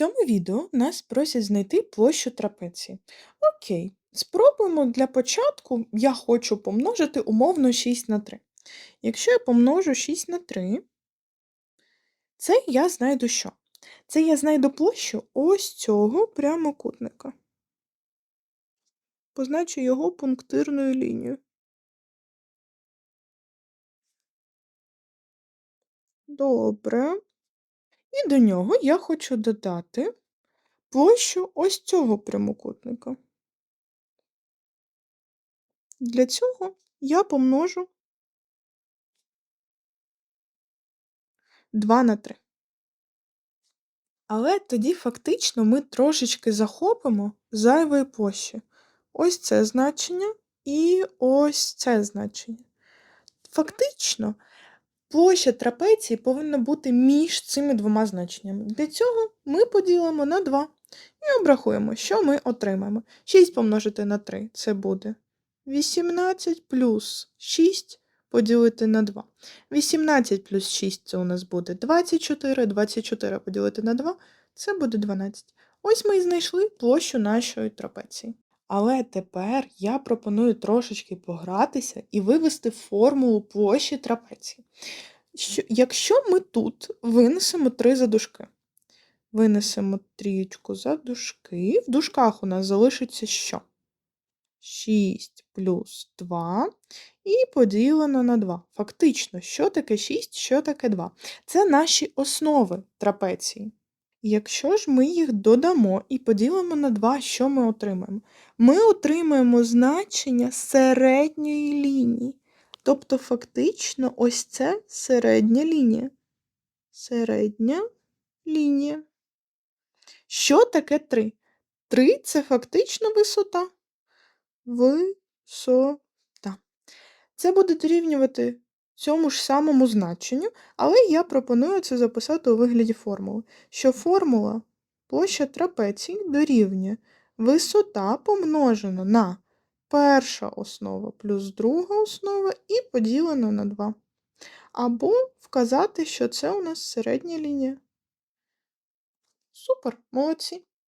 цьому відео нас просять знайти площу трапеції. Окей, спробуємо для початку, я хочу помножити умовно 6 на 3. Якщо я помножу 6 на 3, це я знайду що? Це я знайду площу ось цього прямокутника. Позначу його пунктирною лінією. Добре. І до нього я хочу додати площу ось цього прямокутника. Для цього я помножу 2 на 3. Але тоді фактично ми трошечки захопимо зайвої площі. Ось це значення і ось це значення. Фактично, площа трапеції повинна бути між цими двома значеннями. Для цього ми поділимо на 2 і обрахуємо, що ми отримаємо. 6 помножити на 3 це буде 18 плюс 6 поділити на 2. 18 плюс 6 це у нас буде 24, 24 поділити на 2 це буде 12. Ось ми і знайшли площу нашої трапеції. Але тепер я пропоную трошечки погратися і вивести формулу площі трапеції. Що, якщо ми тут винесемо 3 задушки, винесемо трієчку за дужки, в дужках у нас залишиться що? 6 плюс 2 і поділено на 2. Фактично, що таке 6, що таке 2? Це наші основи трапеції. Якщо ж ми їх додамо і поділимо на 2, що ми отримаємо? Ми отримаємо значення середньої лінії. Тобто, фактично, ось це середня лінія. Середня лінія. Що таке 3? 3 це фактично висота. Висота. Це буде дорівнювати цьому ж самому значенню, але я пропоную це записати у вигляді формули, що формула площа трапеції дорівнює висота помножена на перша основа плюс друга основа і поділено на 2. Або вказати, що це у нас середня лінія. Супер, молодці!